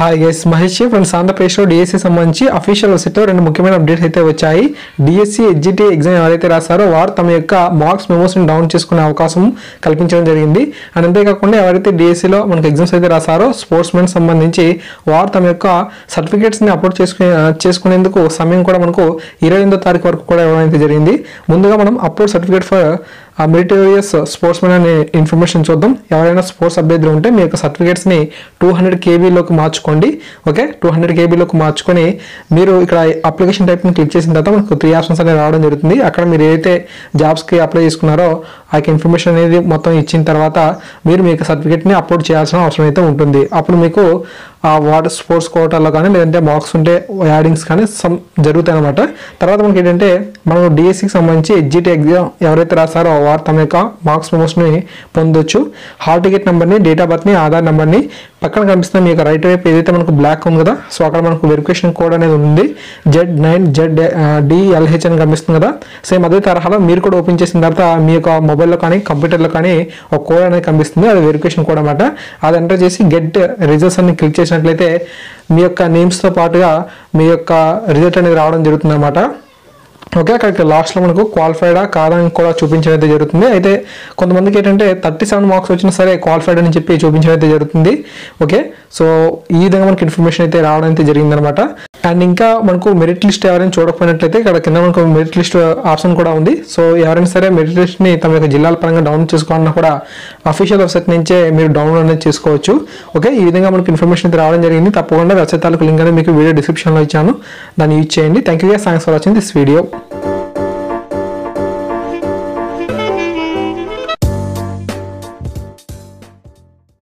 Hi S Mahesh friends ఆంధ్రప్రదేశ్లో DSC సంబంధించి official వెబ్సైట్లో రెండు ముఖ్యమైన అప్డేట్స్ అయితే వచ్చాయి. డిఎస్సి హెచ్జిటి ఎగ్జామ్ ఎవరైతే రాస్తారో వారు తమ యొక్క మార్క్స్ మెమోస్ని డౌన్ చేసుకునే అవకాశం కల్పించడం జరిగింది. అండ్ అంతేకాకుండా ఎవరైతే డిఎస్సిలో మనకు ఎగ్జామ్స్ అయితే రాస్తారో స్పోర్ట్స్ మెన్ సంబంధించి వారు తమ యొక్క సర్టిఫికేట్స్ని అప్లోడ్ చేసుకునే చేసుకునేందుకు సమయం కూడా మనకు ఇరవై ఎనిమిదో తారీఖు వరకు కూడా ఇవ్వడం అయితే జరిగింది. ముందుగా మనం upload certificate for a meritorious sportsmen అనే ఇన్ఫర్మేషన్ చూద్దాం. ఎవరైనా స్పోర్ట్స్ అభ్యర్థులు ఉంటే మీ యొక్క సర్టిఫికేట్స్ని టూ హండ్రెడ్ కేబీలోకి మార్చుకోండి. ఓకే? టూ హండ్రెడ్ కేబీలోకి మార్చుకొని మీరు ఇక్కడ అప్లికేషన్ టైప్ని క్లిక్ చేసిన తర్వాత మనకు త్రీ ఆప్షన్స్ అనేవి రావడం జరుగుతుంది. అక్కడ మీరు ఏదైతే జాబ్స్కి అప్లై చేసుకున్నారో ఆ యొక్క ఇన్ఫర్మేషన్ అనేది మొత్తం ఇచ్చిన తర్వాత మీరు మీ యొక్క సర్టిఫికేట్ని అప్లోడ్ చేయాల్సిన అవసరం అయితే ఉంటుంది. అప్పుడు మీకు ఆ వాటర్ స్పోర్ట్స్ కోటాలో కానీ లేదంటే మార్క్స్ ఉంటే యాడింగ్స్ కానీ సమ్ జరుగుతాయి అనమాట తర్వాత మనకి ఏంటంటే మనం డిఎస్సికి సంబంధించి ఎగ్జిట్ ఎగ్జామ్ ఎవరైతే రాస్తారో వారు తమ యొక్క మార్క్స్ మెమోస్ని పొందొచ్చు. హాల్ టికెట్ నెంబర్ని డేట్ ఆఫ్ బర్త్ని ఆధార్ నెంబర్ని పక్కన కనిపిస్తున్న మీ యొక్క రైట్ వైపు ఏదైతే మనకు బ్లాక్ ఉంది కదా సో అక్కడ మనకు వెరిఫికేషన్ కోడ్ అనేది ఉంది. జెడ్ నైన్ జెడ్ డిఎల్హెచ్ అని కనిపిస్తుంది కదా. సేమ్ అదే తరహాలో మీరు కూడా ఓపెన్ చేసిన తర్వాత మీ యొక్క మొబైల్లో కానీ కంప్యూటర్లో కానీ ఒక కోడ్ అనేది కనిపిస్తుంది. అది వెరిఫికేషన్ కోడ్ అనమాట అది ఎంటర్ చేసి గెట్ రిజల్ట్స్ అని క్లిక్ చేసినట్లయితే మీ యొక్క నేమ్స్తో పాటుగా మీ యొక్క రిజల్ట్ అనేది రావడం జరుగుతుంది అనమాట ఓకే అక్కడికి లాస్ట్లో మనకు క్వాలిఫైడా కాదని కూడా చూపించడం అయితే జరుగుతుంది. అయితే కొంతమందికి ఏంటంటే థర్టీ సెవెన్ మార్క్స్ వచ్చినా సరే క్వాలిఫైడ్ అని చెప్పి చూపించడం అయితే జరుగుతుంది. ఓకే సో ఈ విధంగా మనకి ఇన్ఫర్మేషన్ అయితే రావడం అయితే జరిగిందనమాట అండ్ ఇంకా మనకు మెరిట్ లిస్ట్ ఎవరైనా చూడకపోయినట్లయితే ఇక్కడ కింద మనకు మెరిట్ లిస్ట్ ఆప్షన్ కూడా ఉంది. సో ఎవరైనా సరే మెరిట్ లిస్ట్ని తమ యొక్క జిల్లాల పరంగా డౌన్లోడ్ చేసుకోవాలన్నా కూడా అఫీషియల్ వెబ్సైట్ నుంచే మీరు డౌన్లోడ్ అనేది చేసుకోవచ్చు. ఓకే ఈ విధంగా మనకు ఇన్ఫర్మేషన్ అయితే రావడం జరిగింది. తప్పకుండా వెబ్సైట్ తాలూకు లింక్ అనేది మీకు వీడియో డిస్క్రిప్షన్లో ఇచ్చాను. దాన్ని యూజ్ చేయండి. Thank you thanks for watching this video